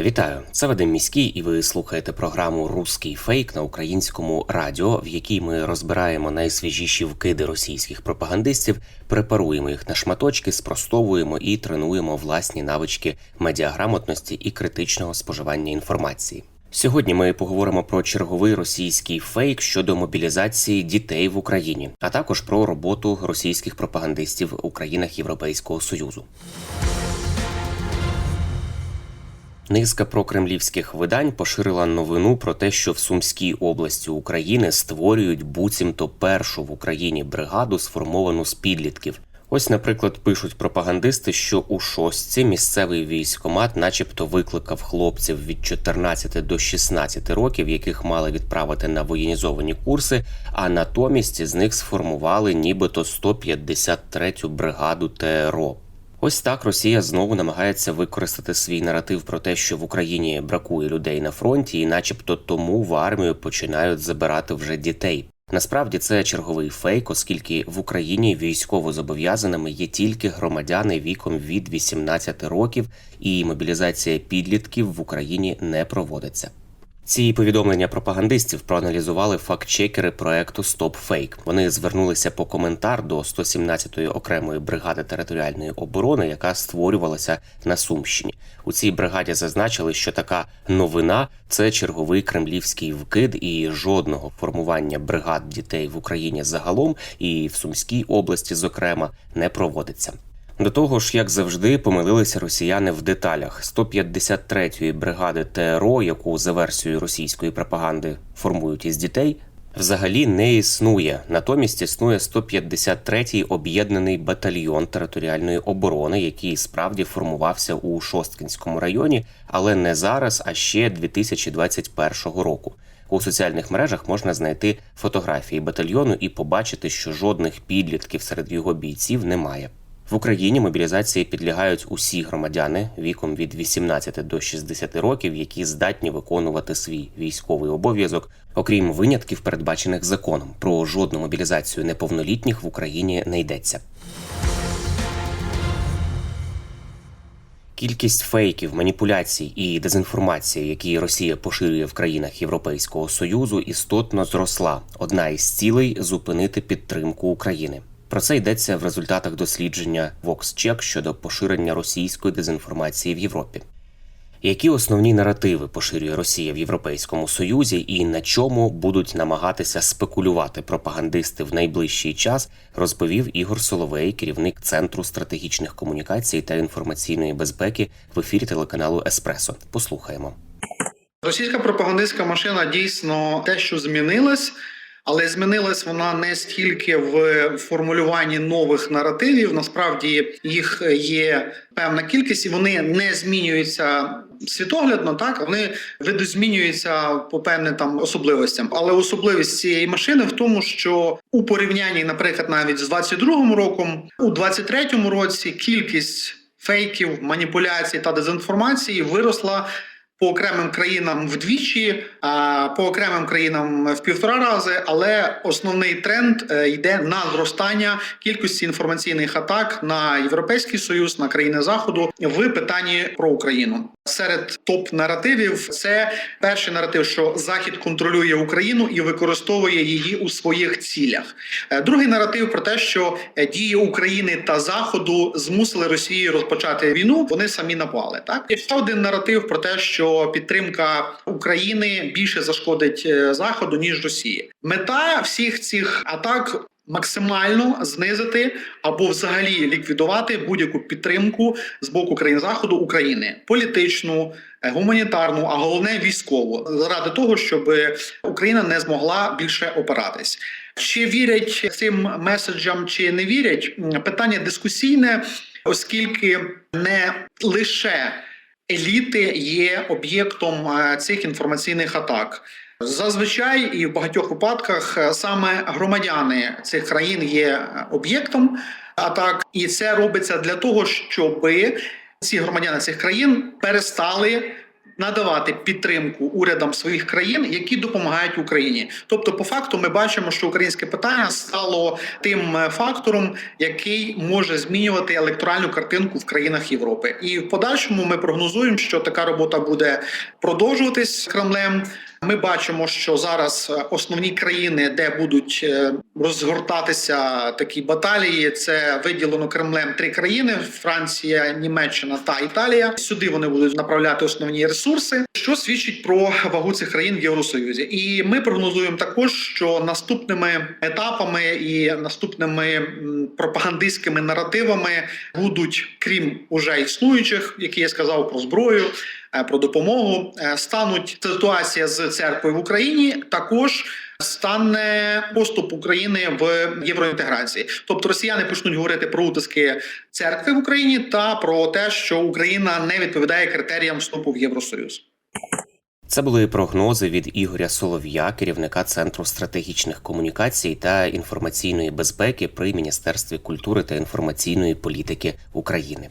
Вітаю, це Вадим Міський, і ви слухаєте програму Руський фейк на українському радіо, в якій ми розбираємо найсвіжіші вкиди російських пропагандистів, препаруємо їх на шматочки, спростовуємо і тренуємо власні навички медіаграмотності і критичного споживання інформації. Сьогодні ми поговоримо про черговий російський фейк щодо мобілізації дітей в Україні, а також про роботу російських пропагандистів у країнах Європейського Союзу. Низка прокремлівських видань поширила новину про те, що в Сумській області України створюють буцімто першу в Україні бригаду, сформовану з підлітків. Ось, наприклад, пишуть пропагандисти, що у шостці місцевий військомат, начебто, викликав хлопців від 14 до 16 років, яких мали відправити на воєнізовані курси, а натомість з них сформували нібито 153-ю бригаду ТРО. Ось так Росія знову намагається використати свій наратив про те, що в Україні бракує людей на фронті, і, начебто, тому в армію починають забирати вже дітей. Насправді це черговий фейк, оскільки в Україні військово зобов'язаними є тільки громадяни віком від 18 років, і мобілізація підлітків в Україні не проводиться. Ці повідомлення пропагандистів проаналізували фактчекери проекту Стоп Фейк. Вони звернулися по коментар до 117-ї окремої бригади територіальної оборони, яка створювалася на Сумщині. У цій бригаді зазначили, що така новина це черговий кремлівський вкид, і жодного формування бригад дітей в Україні загалом і в Сумській області, зокрема, не проводиться. До того ж, як завжди, помилилися росіяни в деталях 153-ї бригади ТРО, яку за версією російської пропаганди формують із дітей, взагалі не існує. Натомість існує 153-й об'єднаний батальйон територіальної оборони, який справді формувався у Шосткінському районі, але не зараз, а ще 2021 року. У соціальних мережах можна знайти фотографії батальйону і побачити, що жодних підлітків серед його бійців немає. В Україні мобілізації підлягають усі громадяни віком від 18 до 60 років, які здатні виконувати свій військовий обов'язок, окрім винятків, передбачених законом. Про жодну мобілізацію неповнолітніх в Україні не йдеться. Кількість фейків, маніпуляцій і дезінформації, які Росія поширює в країнах Європейського союзу, істотно зросла. Одна із цілей зупинити підтримку України. Про це йдеться в результатах дослідження VoxCheck щодо поширення російської дезінформації в Європі. Які основні наративи поширює Росія в Європейському Союзі і на чому будуть намагатися спекулювати пропагандисти в найближчий час, розповів Ігор Соловей, керівник Центру стратегічних комунікацій та інформаційної безпеки в ефірі телеканалу Еспресо. Послухаємо. Російська пропагандистська машина дійсно те, що змінилась, але змінилась вона не стільки в формулюванні нових наративів. Насправді їх є певна кількість, і вони не змінюються світоглядно, так вони видозмінюються по певним там особливостям. Але особливість цієї машини в тому, що у порівнянні, наприклад, навіть з 22-му роком, у 23-му році кількість фейків, маніпуляцій та дезінформації виросла по окремим країнам вдвічі, а по окремим країнам в півтора рази. Але основний тренд е, йде на зростання кількості інформаційних атак на європейський союз, на країни заходу в питанні про Україну. Серед топ наративів це перший наратив, що Захід контролює Україну і використовує її у своїх цілях. Е, Другий наратив про те, що е, дії України та Заходу змусили Росію розпочати війну. Вони самі напали. Так і ще один наратив про те, що підтримка України більше зашкодить е, Заходу ніж Росії. Мета всіх цих атак. Максимально знизити або взагалі ліквідувати будь-яку підтримку з боку країн заходу України політичну, е, гуманітарну, а головне військову, заради того, щоб Україна не змогла більше опиратись. Чи вірять цим меседжам, чи не вірять? Питання дискусійне, оскільки не лише еліти є об'єктом е, цих інформаційних атак. Зазвичай і в багатьох випадках е, саме громадяни цих країн є е, об'єктом атак, і це робиться для того, щоб ці громадяни цих країн перестали надавати підтримку урядам своїх країн, які допомагають Україні. Тобто, по факту, ми бачимо, що українське питання стало тим е, фактором, який може змінювати електоральну картинку в країнах Європи. І в подальшому ми прогнозуємо, що така робота буде продовжуватись Кремлем. Ми бачимо, що зараз е, основні країни, де будуть е, розгортатися такі баталії, це виділено Кремлем три країни: Франція, Німеччина та Італія. Сюди вони будуть направляти основні ресурси, що свідчить про вагу цих країн в Євросоюзі. І ми прогнозуємо також, що наступними етапами і наступними пропагандистськими наративами будуть, крім уже існуючих, які я сказав про зброю, про допомогу, е, стануть ситуація з церквою в Україні. Також стане поступ України в євроінтеграції. Тобто росіяни почнуть говорити про утиски церкви в Україні та про те, що Україна не відповідає критеріям вступу в Євросоюз. Це були прогнози від Ігоря Солов'я, керівника Центру стратегічних комунікацій та інформаційної безпеки при Міністерстві культури та інформаційної політики України.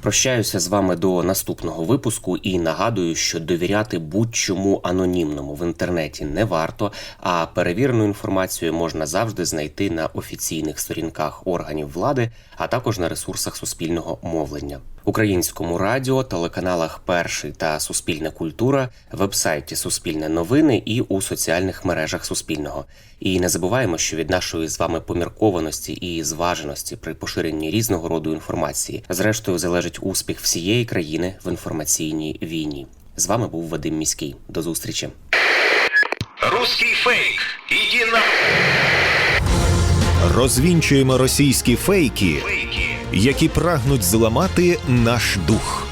Прощаюся з вами до наступного випуску і нагадую, що довіряти будь-чому анонімному в інтернеті не варто, а перевірену інформацію можна завжди знайти на офіційних сторінках органів влади, а також на ресурсах суспільного мовлення. Українському радіо, телеканалах Перший та Суспільна культура, вебсайті Суспільне новини і у соціальних мережах Суспільного. І не забуваємо, що від нашої з вами поміркованості і зваженості при поширенні різного роду інформації, зрештою, залежить успіх всієї країни в інформаційній війні. З вами був Вадим Міський. До зустрічі. Русский фейк. Иди на Розвінчуємо російські фейки, фейки. які прагнуть зламати наш дух.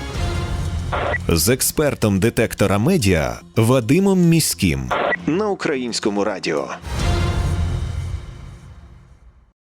З експертом детектора медіа Вадимом Міським на українському радіо.